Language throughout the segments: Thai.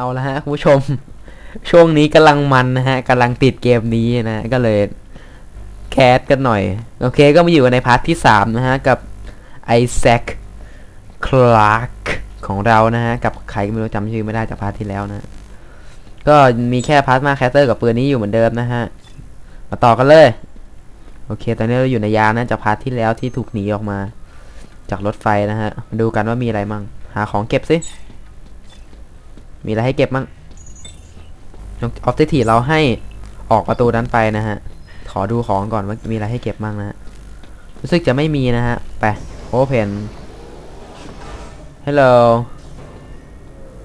เอาละฮะคุณผู้ชม ช่วงนี้กำลังมันนะฮะกำลังติดเกมนี้นะก็เลยแคสกันหน่อย โอเคก็มาอยู่กันในพาร์ทที่ 3 นะฮะ กับไอแซคคลาร์กของเรานะฮะ กับใครก็ไม่รู้จำชื่อไม่ได้จากพาร์ทที่แล้วนะ ก็มีแค่พาร์ทมาแคสเตอร์กับปืนนี้อยู่เหมือนเดิมนะฮะ มาต่อกันเลย โอเค ตอนนี้เราอยู่ในยานนะจากพาร์ทที่แล้วที่ถูกหนีออกมา จากรถไฟนะฮะ มาดูกันว่ามีอะไรมั่งหาของเก็บสิ มีอะไรให้เก็บมั่งออบเจกตีเราให้ออกประตูนั้นไปนะฮะ ขอดูของก่อนว่ามีอะไรให้เก็บมั่งนะฮะ รู้สึกจะไม่มีนะฮะ ไป open hello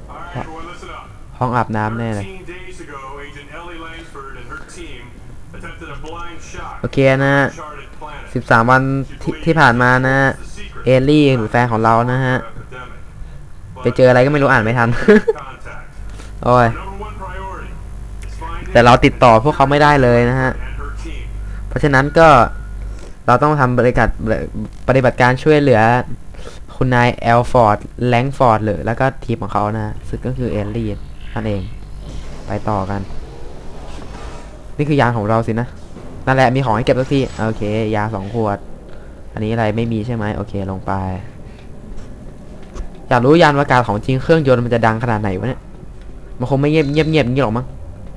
Alright, everyone, listen up. ห้องอาบน้ำแน่เลย13 days ago, Agent Ellie Langsford and her team attempted a blind shot โอเคนะฮะ at uncharted planet. สิบสามวันที่ที่ผ่านมานะฮะ It's the secret เอลลี่หรือแฟนของเรานะฮะ epidemic. ไปเจออะไรก็ไม่รู้อ่านไม่ทัน Contact. โอ้ย แต่เราติดต่อพวกเขาไม่ได้เลยนะฮะ เพราะฉะนั้นก็เราต้องทำบริการปฏิบัติการช่วยเหลือ คุณนายแอลฟอร์ดแลงฟอร์ดหรือแล้วก็ทีมของเขานะซึ่งก็คือเอลลี่นั่นเอง ไปต่อกัน นี่คือยานของเราสินะ นั่นแหละมีของให้เก็บสักที โอเค ยาสองขวด อันนี้อะไรไม่มีใช่ไหมโอเคลงไป อยากรู้ยานอวกาศของจริงเครื่องยนต์มันจะดังขนาดไหนวะเนี่ย มันคงไม่เงียบเงียบเงียบอย่างนี้หรอกมั้ง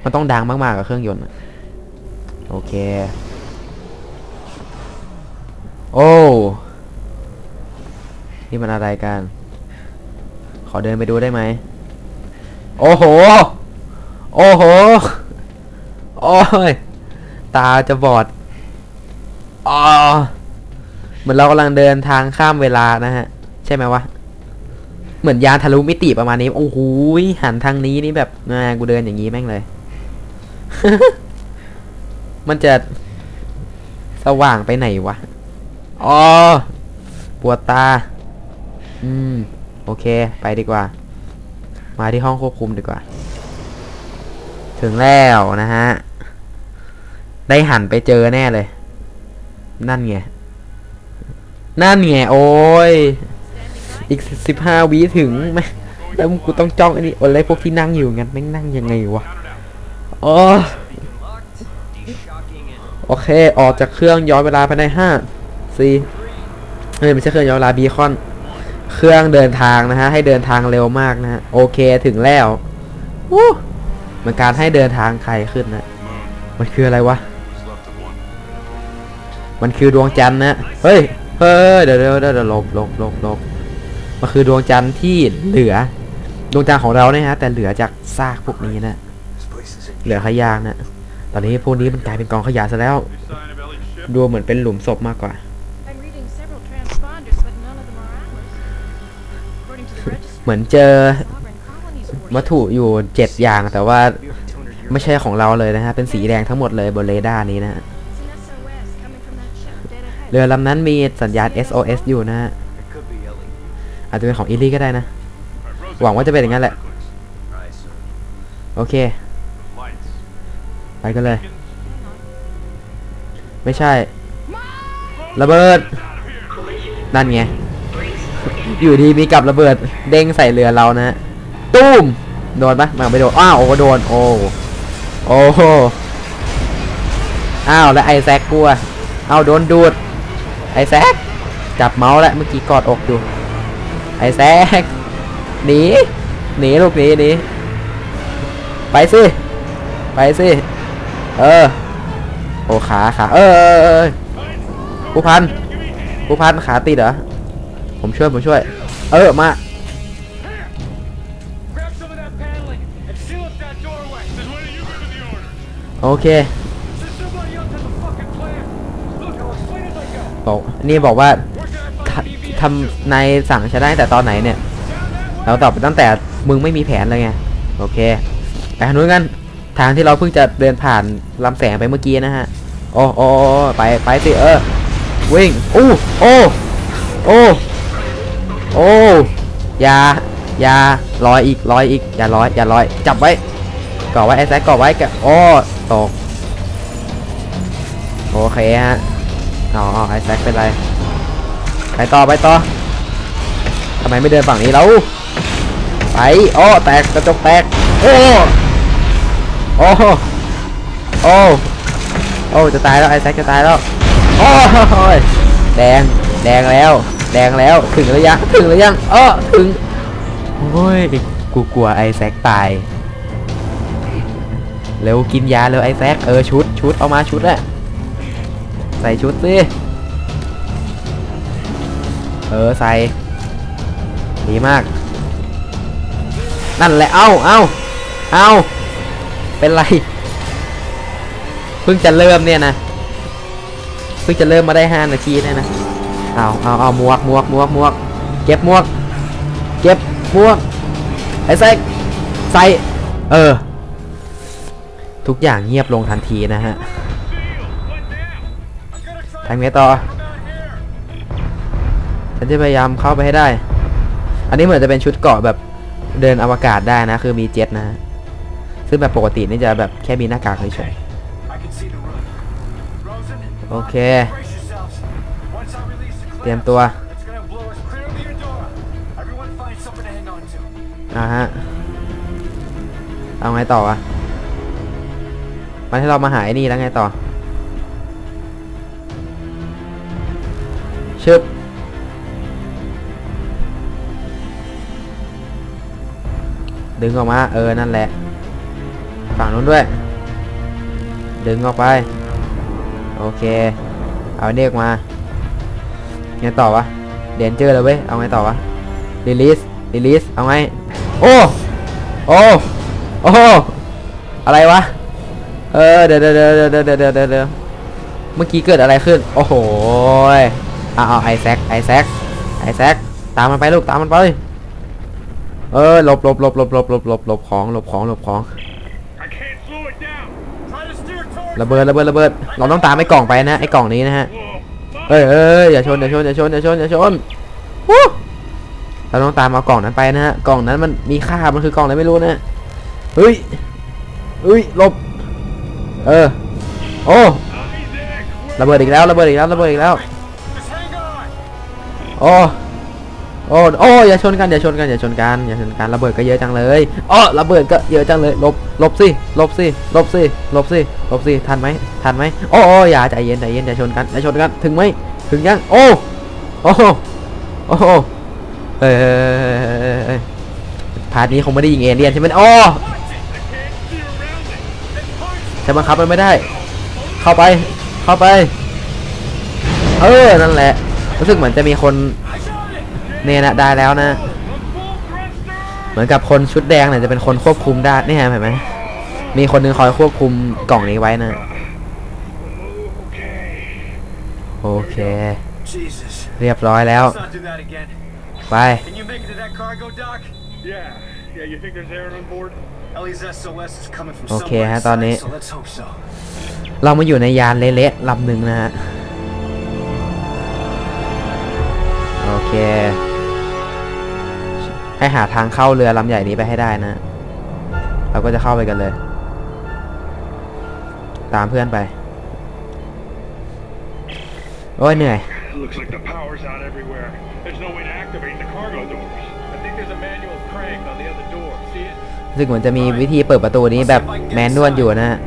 มันต้องดังมากๆกับเครื่องยนต์โอเค โอ้นี่มันอะไรกัน ขอเดินไปดูได้ไหม โอ้โห โอ้โห โอ้ย ตาจะบอดอ๋อเหมือนเรากำลังเดินทางข้ามเวลานะฮะ ใช่ไหมวะ เหมือนยานทะลุมิติประมาณนี้ โอ้โหหันทางนี้นี่แบบอ่ากูเดินอย่างนี้แม่งเลย มันจะสว่างไปไหนวะ อ๋อ ปวดตา อืม โอเค ไปดีกว่า มาที่ห้องควบคุมดีกว่า ถึงแล้วนะฮะ ได้หันไปเจอแน่เลย นั่นไง นั่นไง โอ้ย อีกสิบห้าวิถึงไหมแล้วกูต้องจ้องอันนี้โอ้ยพวกที่นั่งอยู่งั้นแม่งนั่งยังไงวะอ๋อโอเค ออกจากเครื่องย้อนเวลาภายในห้าสี่เฮ้ยไม่ใช่เครื่องย้อนเวลาบีคอน เครื่องเดินทางนะฮะ ให้เดินทางเร็วมากนะฮะ โอเคถึงแล้ววู้มันการให้เดินทางใครขึ้นนะ มันคืออะไรวะ มันคือดวงจันทร์นะ เฮ้ย เฮ้ย เดี๋ยวเดี๋ยวเดี๋ยวหลบหลบหลบหลบ มันคือดวงจันทร์ที่เหลือ ดวงจันทร์ของเราเนี่ยฮะแต่เหลือจากซากพวกนี้นะเหลือขยางนะตอนนี้พวกนี้มันกลายเป็นกองขยะซะแล้ว Sign of Ellie's ship. ดูเหมือนเป็นหลุมศพมากกว่า I'm reading several transponders, but none of them are ours. According to the registry, เหมือนเจอ sovereign colonies of วัตถุอยู่เจ็ดอย่างแต่ว่าไม่ใช่ของเราเลยนะฮะ เป็นสีแดงทั้งหมดเลยบนเรดาร์นี้นะฮะ It's an SOS coming from that ship dead ahead. เรือลำนั้นมีสัญญาณ SOS อยู่นะฮะ อาจจะเป็นของอีลี่ก็ได้นะ หวังว่าจะเป็นอย่างนั้นแหละ โอเค ไปกันเลย ไม่ใช่ ระเบิด นั่นไง อยู่ดีมีกับระเบิด เด้งใส่เรือเรานะ ตุ้ม โดนปะไมันไม่โดน อ้าว โอ้โดน โอ้ โอ้โหอ้าว แล้วไอแซกกลัว เอาโดนดูด ไอแซกจับเมาส์แล้วเมื่อกี้กอดอกอยู่ ไอแซกหนีหนีลูกหนีหนีไปสิไปสิเออโอขาขาเออเออผู้พันผู้พันขาติดเหรอผมช่วยผมช่วย เออมาโอเคบอกนี่บอกว่า ท find EVA? ทำนายสั่งฉันได้แต่ตอนไหนเนี่ย เราตอบไปตั้งแต่มึงไม่มีแผนเลยไง โอเคไปทางนู้นกัน ทางที่เราเพิ่งจะเดินผ่านลำแสงไปเมื่อกี้นะฮะ โอ้โอ้โอ้ไปไปสิเออ วิ่ง อู้โอ้โอ้โอ้อย่าอย่าลอยอีกลอยอีก อย่าลอย อย่าลอย จับไว้กาะไว้ไอ้แซกกาะไว้แกะโอ้ตก โอเคฮะ อ๋อไอ้แซกเป็นไร ไปต่อไปต่อทำไมไม่เดินฝั่งนี้แล้วไปอ้อแตกกระจกแตกโอ้โอ้โอ้โอ้จะตายแล้วไอแซคจะตายแล้วโอ้ยแดงแดงแล้ว แดงแล้วถึงหรือยังถึงหรือยังเออถึงโอ้ยกูกลัวไอแซคตายเร็วกินยาเร็วไอแซคเออชุดชุดเอามาชุดอะใส่ชุดสิ เออใส่ดีมาก นั่นแหละเอ้าเอ้าเอ้าเป็นไร เพิ่งจะเริ่มเนี่ยนะ เพิ่งจะเริ่มมาได้ห้านาทีเนี่ยนะเอาเอาเอามวกมวกมวกมวกเก็บมวก เก็บมวกไอ้แซกใส่เออ ทุกอย่างเงียบลงทันทีนะฮะทำไงต่อ ฉันจะพยายามเข้าไปให้ได้ อันนี้เหมือนจะเป็นชุดเกราะแบบเดินอวกาศได้นะ คือมีเจ็ตนะฮะซึ่งแบบปกตินี่จะแบบแค่มีหน้ากากเฉย I can see the room. Rosen, ๆโอเค brace yourselves. Once I release the เตรียม clamp, ตัว it's gonna blow us clear of the Eudora. Everyone find something to hang on to. อ่าฮะ เอาไงต่อวะมันให้เรามาหาไอ้นี่แล้วไงต่อชึบ ดึงออกมาเออนั่นแหละ ฝั่งนู้นด้วย ดึงออกไป โอเค เอาเด็กมาไงต่อวะเดนเจอร์เลยเว้ยเอาไงต่อวะรีลิสรีลิสเอาไงโอ้โอ้โอ้อะไรวะเออเดี๋ยวเดี๋ยวเดี๋ยวเดี๋ยวเดี๋ยวเดเมื่อกี้เกิดอะไรขึ้น โอ้โหอ่าวไอแซคไอแซคไอแซคตามมันไปลูกตามมันไป เออหลบหลบหลบหลบหลบหลบหลบหลบของหลบของหลบของ I can't slow it down. Try to steer towards ระเบิดระเบิดระเบิดเราต้องตามไอ้กล่องไปนะไอ้กล่องนี้นะฮะ Whoa. เอ้ยเอ้ยอย่าชนอย่าชนอย่าชนอย่าชนอย่าชนวู้เราต้องตามเอากล่องนั้นไปนะฮะกล่องนั้นมันมีค่ามันคือกล่องอะไรไม่รู้นะเฮ้ยเฮ้ยหลบเออโอ้ Isaac, ระเบิดอีกแล้วระเบิดอีกแล้วระเบิดอีกแล้ว just hang on. โอ้ โอ้โอ้อย่าชนกันอย่าชนกันอย่าชนกันอย่าชนกันระเบิดก็เยอะจังเลยอ้อระเบิดก็เยอะจังเลยลบลบสิลบสิลบสิลบสิลบสิทันไหมทันไหมโอ้โอ้อย่าใจเย็นใจเย็นอย่าชนกันอย่าชนกันถึงไหมถึงยังโอ้โอ้โอ้เอ้ยเอ้ยเอ้ยเอ้ยเอ้ยพาร์ทนี้คงไม่ได้ยิงเอเลี่ยนใช่ไหมโอ้ Watch it. I can't see around it. Then punch. ฉันบังคับมันไม่ได้ เข้าไปเข้าไป เออนั่นแหละรู้สึกเหมือนจะมีคน เนี่ยนะได้แล้วนะ The full thruster. เหมือนกับคนชุดแดงเนี่ยจะเป็นคนควบคุมได้นี่เห็นไหมมีคนหนึงคอยควบคุมกล่องนี้ไว้นะ Okay. โอเค Jesus. เรียบร้อยแล้ว Let's not do that again. ไป Can you make it to that cargo dock? Yeah, yeah, you think there's air on board? Ellie's SOS is coming from โอเค somewhere ฮะตอนนี้ inside, so let's hope so. เรามาอยู่ในยานเละๆลำหนึ่งนะฮะ โอเค ให้หาทางเข้าเรือลำใหญ่นี้ไปให้ได้นะ เราก็จะเข้าไปกันเลย ตามเพื่อนไป โอ้ยเหนื่อย Looks like the power's out everywhere. There's no way to activate the cargo doors. I think there's a manual crank on the other door. See it? รู้สึกเหมือนจะมีวิธีเปิดประตูนี้แบบแมนนวลอยู่นะฮะ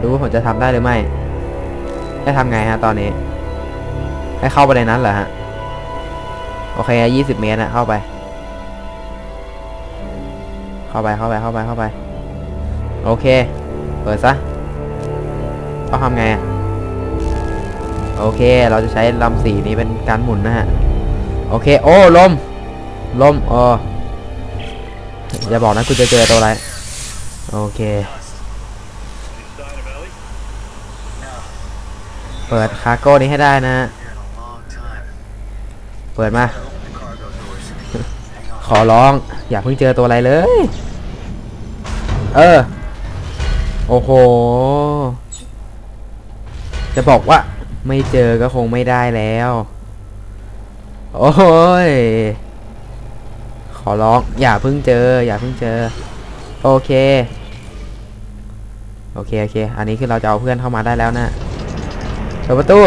ดูว่าผมจะทำได้หรือไม่ให้ทำไงฮะตอนนี้ ให้เข้าไปในนั้นเหรอฮะ โอเคยี่สิบเมตรนะเข้าไป เข้าไปเข้าไปเข้าไปเข้าไป โอเค เปิดซะต้องทำไงอะโอเค เราจะใช้ลำสีนี้เป็นการหมุนนะฮะ โอเค โอ้ ลม ลมอ๋ออย่าบอกนะคุณจะเจอตัวอะไร โอเค เปิดคาร์โก้นี้ให้ได้นะ เปิดมา ขอร้อง อย่าเพิ่งเจอตัวอะไรเลย เออ โอ้โห จะบอกว่า ไม่เจอก็คงไม่ได้แล้ว โอ้ย ขอร้อง อย่าเพิ่งเจอ อย่าเพิ่งเจอ โอเค โอเค โอเค อันนี้คือเราจะเอาเพื่อนเข้ามาได้แล้วนะเปิดประตู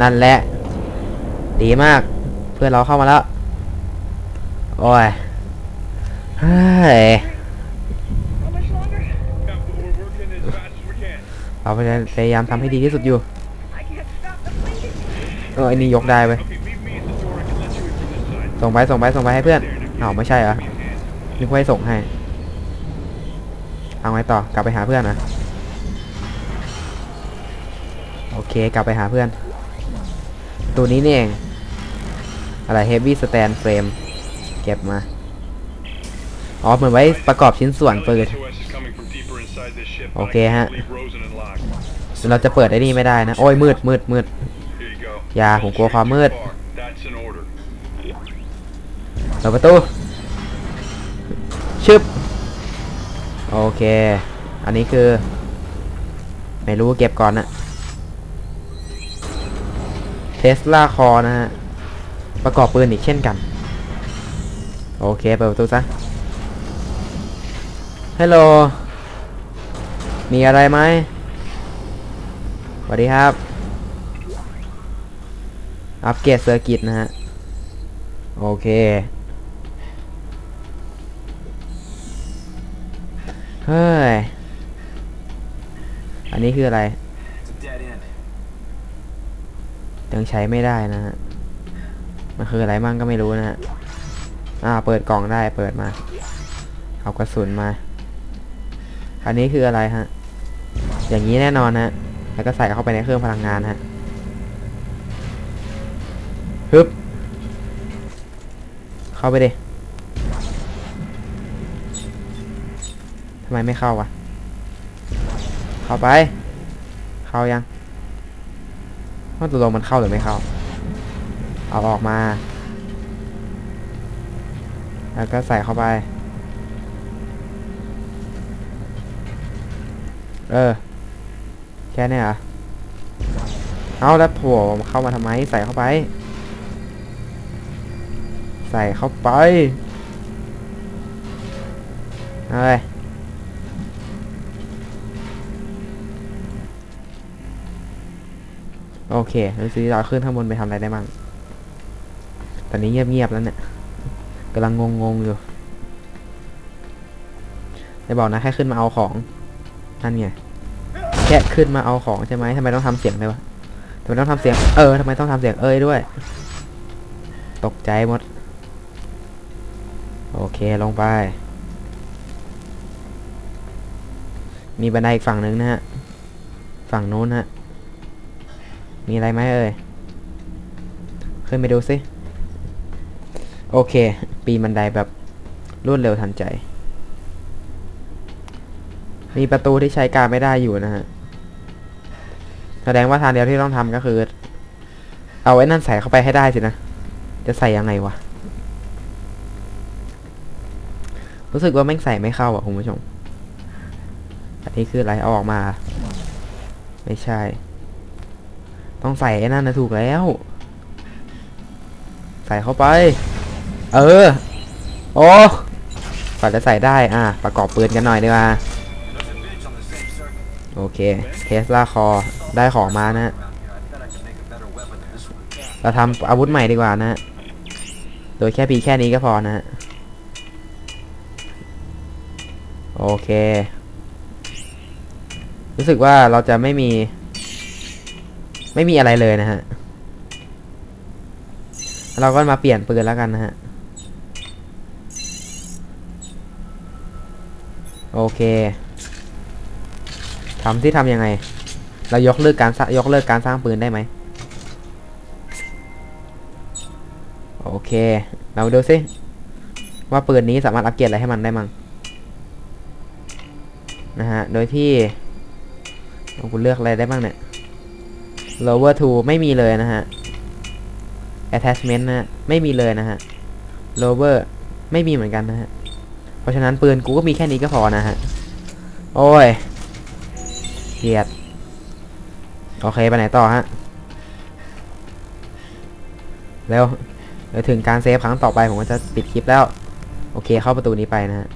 นั่นแหละ ดีมาก เพื่อนเราเข้ามาแล้ว โอ้ยเฮ้ยเราพยายามทำให้ดีที่สุดอยู่เออไอ้นี่ยกได้ไปส่งไปส่งไปส่งไปให้เพื่อนเอ้าไม่ใช่เหรอนึกว่าให้ส่งให้เอาไงต่อกลับไปหาเพื่อนนะโอเคกลับไปหาเพื่อน ตัวนี้นี่เองอะไรเฮฟวี่สเตนเฟรม เก็บมา อ๋อเหมือนไว้ประกอบชิ้นส่วนปืน SOS is coming from deeper inside this ship, but I Okay, can't ฮะเราจะเปิดไอ้นี่ไม่ได้นะ โอ้ยมืดมืดมืดอย่าผมกลัวความมืดเปิดประตู ชึบ โอเค อันนี้คือ ไม่รู้เก็บก่อนนะเทสลาคอนะฮะ ประกอบปืนอีกเช่นกัน โอเคเปิดประตูซะฮัลโหลมีอะไรไหมสวัสดีครับ อัปเกรดเซอร์กิตนะฮะ โอเค เฮ้ย อันนี้คืออะไร ยังใช้ไม่ได้นะฮะ มันคืออะไรมั่งก็ไม่รู้นะฮะ อ่าเปิดกล่องได้เปิดมา เอากระสุนมา อันนี้คืออะไรฮะ อย่างนี้แน่นอนฮะแล้วก็ใส่เข้าไปในเครื่องพลังงานฮะฮึบเข้าไปดิทำไมไม่เข้าวะ เข้าไป เข้ายังว่าตกลงมันเข้าหรือไม่เข้า เอาออกมา แล้วก็ใส่เข้าไป เออ แค่เนี้ยเหรอเอาแล้วผัวเข้ามาทำไม ใส่เข้าไป ใส่เข้าไปเอ้ยโอเคดูสิเราขึ้นข้างบนไปทำอะไรได้บ้าง ตอนนี้เงียบๆแล้วเนี่ย กำลังงงๆอยู่ได้บอกนะแค่ขึ้นมาเอาของนั่นไงแค่ขึ้นมาเอาของใช่ไหมทำไมต้องทำเสียงด้วยวะทำไมต้องทำเสียง เออทำไมต้องทำเสียงเอ้ยด้วย ตกใจหมด โอเคลงไป มีบันไดอีกฝั่งหนึ่งนะฮะ ฝั่งนู้นฮะ มีอะไรไหมเอ่ยขึ้นไปดูสิ โอเค ปีนบันไดแบบรวดเร็วทันใจ มีประตูที่ใช้การไม่ได้อยู่นะฮะ แสดงว่าทางเดียวที่ต้องทำก็คือ เอาไอ้นั่นใส่เข้าไปให้ได้สินะ จะใส่ยังไงวะ รู้สึกว่าแม่งใส่ไม่เข้าอะคุณผู้ชม อันนี้คืออะไรเอาออกมา ไม่ใช่ ต้องใส่ไอ้นั่นนะถูกแล้ว ใส่เข้าไป เออ โอ้กว่าจะใส่ได้ อะ ประกอบปืนกันหน่อยดีกว่า โอเคเทสลาคอ ได้ของมานะ เราทำอาวุธใหม่ดีกว่านะ โดยแค่ปีแค่นี้ก็พอนะ โอเค รู้สึกว่าเราจะไม่มี ไม่มีอะไรเลยนะฮะ เราก็มาเปลี่ยนปืนแล้วกันนะฮะ โอเคทำที่ทำยังไง เรายกเลิกการสร้างยกเลิกการสร้างปืนได้ไหมโอเค เราดูสิว่าปืนนี้สามารถอัปเกรดอะไรให้มันได้มั้งนะฮะ โดยที่เอาคุณเลือกอะไรได้บ้างเนี่ย lower to ไม่มีเลยนะฮะ attachment นะฮะไม่มีเลยนะฮะ lower ไม่มีเหมือนกันนะฮะ ราะฉะนั้นปืนกูก็มีแค่นี้ก็พอนะฮะ โอ้ยเกียดโอเคไปไหนต่อฮะเร็วเดี๋ยวถึงการเซฟครั้งต่อไปผมก็จะปิดคลิปแล้ว โอเคเข้าประตูนี้ไปนะฮะ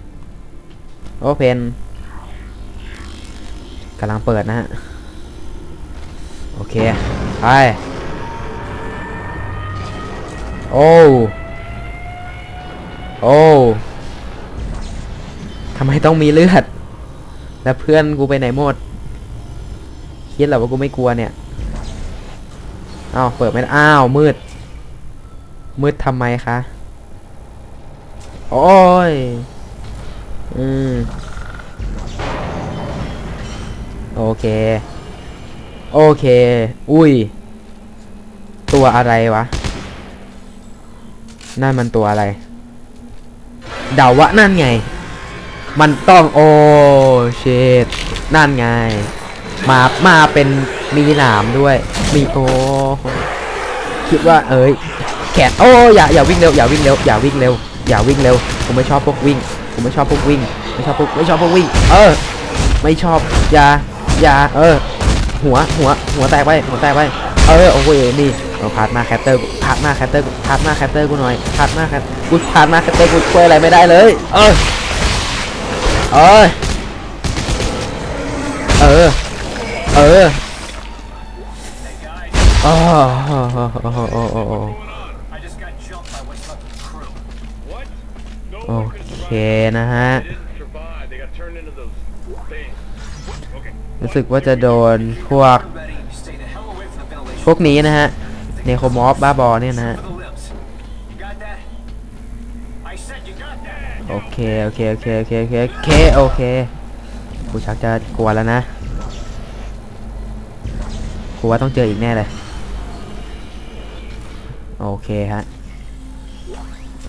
โอเพนกำลังเปิดนะฮะ โอเค ไป โอ้ โอ้ ทำไมต้องมีเลือด แล้วเพื่อนกูไปไหนหมด คิดเหรอว่ากูไม่กลัวเนี่ยอ้าวเปิดไม่ได้อ้าวมืด มืดทำไมคะ โอ้ย อืม โอเค โอเค อุ้ย ตัวอะไรวะ นั่นมันตัวอะไร เดาว่านั่นไง มันต้องโอเชดนั่นไง มามาเป็นมีหนามด้วย มีโอคิดว่าเอ้ยแขนโอ้อย่าอย่าวิ่งเร็วอย่าวิ่งเร็วอย่าวิ่งเร็วอย่าวิ่งเร็วผมไม่ชอบพวกวิ่ง ผมไม่ชอบพวกวิ่ง ไม่ชอบพวกไม่ชอบพวกวิ่ง เออ ไม่ชอบอย่าอย่าเออ หัวหัวหัวแตกไปหัวแตกไปเออโอ้โหนี่เอาพาดมาแคปเตอร์พาดมาแคปเตอร์พาดมาแคปเตอร์กูหน่อยพาดมาแคปกูพาดมาแคปเตอร์กูช่วยอะไรไม่ได้เลย เออ เอ้ยเออ เออโอ้โอเคนะฮะ รู้สึกว่าจะโดนพวก พวกนี้นะฮะ เนโคมอฟบ้าบอเนี่ยนะฮะ โอเคโอเคโอเคโอเคโอเคโอเคโอเคกูชักจะกลัวแล้วนะกูว่าต้องเจออีกแน่เลยโอเคฮะ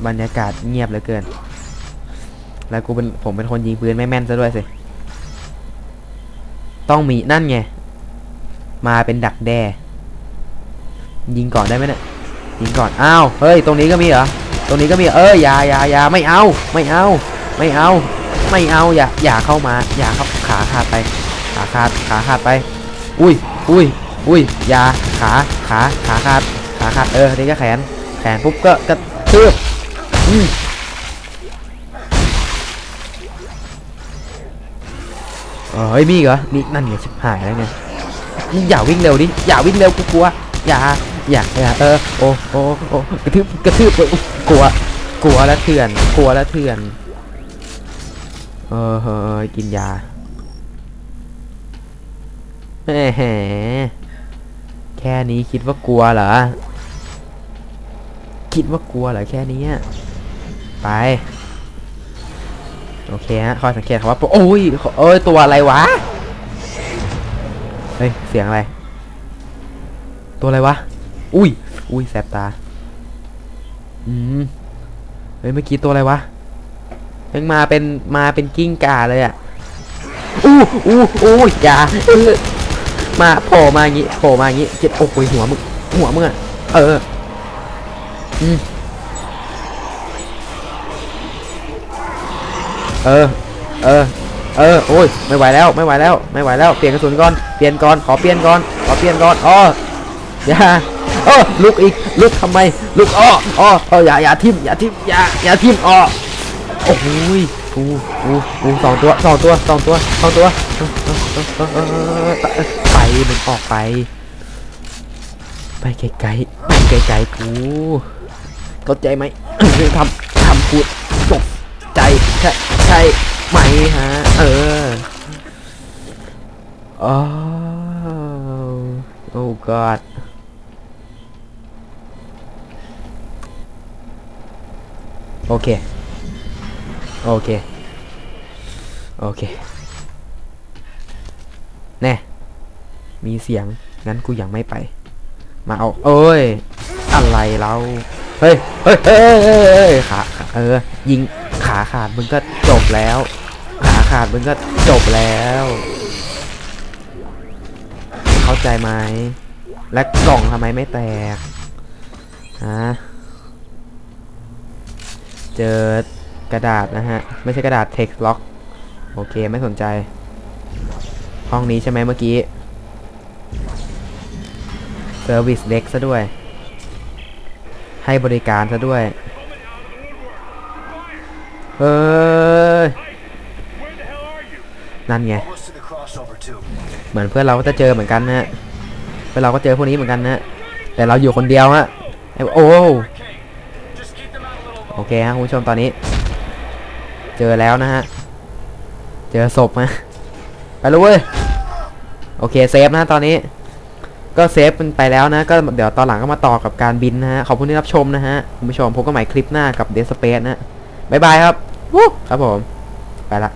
บรรยากาศเงียบเหลือเกิน แล้วกูเป็นผมเป็นคนยิงปืนไม่แม่นซะด้วยสิต้องมีนั่นไงมาเป็นดักแด้ยิงก่อนได้ไหมเนี่ยยิงก่อนอ้าวเฮ้ยตรงนี้ก็มีเหรอ ตรงนี้ก็มีเอออย่าอย่าอย่าไม่เอาไม่เอาไม่เอาไม่เอาอย่าอย่าเข้ามาอย่าเข้าขาขาดไปขาขาดขาขาดไป อุ้ยอุ้ยอุ้ยอย่าขาขาขาขาดขาขาดเออนี่ก็แขนแขนปุ๊บก็กระทืบอืมเฮ้ยมีเหรอนี่นั่นไงชิบหายแล้วไงอย่าวิ่งเร็วดิอย่าวิ่งเร็วกูกลัวอย่า อย่าอย่าเออโอ้โอ้โอ้กระทืบกระทืบอุ๊ยกลัว กลัวแล้วเถื่อน กลัวแล้วเถื่อน เออเฮ้ยกินยาแหมแค่นี้คิดว่ากลัวเหรอ คิดว่ากลัวเหรอแค่นี้ไป โอเคฮะคอยสังเกตคำว่าโอ้ยเอ้ยตัวอะไรวะ เฮ้ย เสียงอะไร ตัวอะไรวะ อุ้ย อุ้ยแสบตา อืม เฮ้ยเมื่อกี้ตัวอะไรวะเพิ่งมาเป็นมาเป็นกิ้งก่าเลยอะอู้อู้อู้อย่ามาโผล่มาอย่างงี้โผล่มาอย่างงี้เจ็บอ้โหหัวมึงหัวมึงอะ เออ อืม เออ เออ เออ โอ้ย ไม่ไหวแล้ว ไม่ไหวแล้ว ไม่ไหวแล้ว เปลี่ยนกระสุนก่อน เปลี่ยนก่อน ขอเปลี่ยนก่อน ขอเปลี่ยนก่อน อ๋อ อย่า เออลุกอีกลุกทำไมลุกอ้ออ้ออ้ออย่าอย่าทิ่มอย่าทิ่มอย่าอย่าทิ่มอ้อโอ้โหยอู้อู้อู้สองตัวสองตัวสองตัวสองตัวเออเออเออเออเออเออไปมันออกไป ไปไกลๆไปไกลๆกูเข้าใจไหมทำทำพูดจบใจใช่ใช่ไหมฮะเออโอ้โอ้ god โอเค โอเค โอเค แน่ มีเสียง งั้นกูยังไม่ไป มาเอา เอ้ย อะไรเรา เฮ้ย เฮ้ยเฮ้ยเฮ้ยขาขาเออ ยิง ขาขาดมึงก็จบแล้ว ขาขาดมึงก็จบแล้ว เข้าใจไหม และกล่องทำไมไม่แตก ฮะ เจอกระดาษนะฮะ ไม่ใช่กระดาษ text lock โอเคไม่สนใจ ห้องนี้ใช่ไหมเมื่อกี้เซอร์วิสเล็กซะด้วย ให้บริการซะด้วย เฮ้ย นั่นไง เหมือนเพื่อนเราก็จะเจอเหมือนกันนะฮะเพื่อนเราก็เจอพวกนี้เหมือนกันนะ แต่เราอยู่คนเดียวฮะ โอ้ อเคฮะคุณผู้ชมตอนนี้ เจอแล้วนะฮะ เจอศพนะไปเลยเว้ยโอเคเซฟนะตอนนี้ ก็เซฟมันไปแล้วนะ ก็เดี๋ยวตอนหลังก็มาต่อกับการบินนะฮะ ขอบคุณที่รับชมนะฮะ คุณผู้ชมพบกันใหม่คลิปหน้ากับเดสเปซนะบ๊ายบายครับวู้ครับผม ไปละ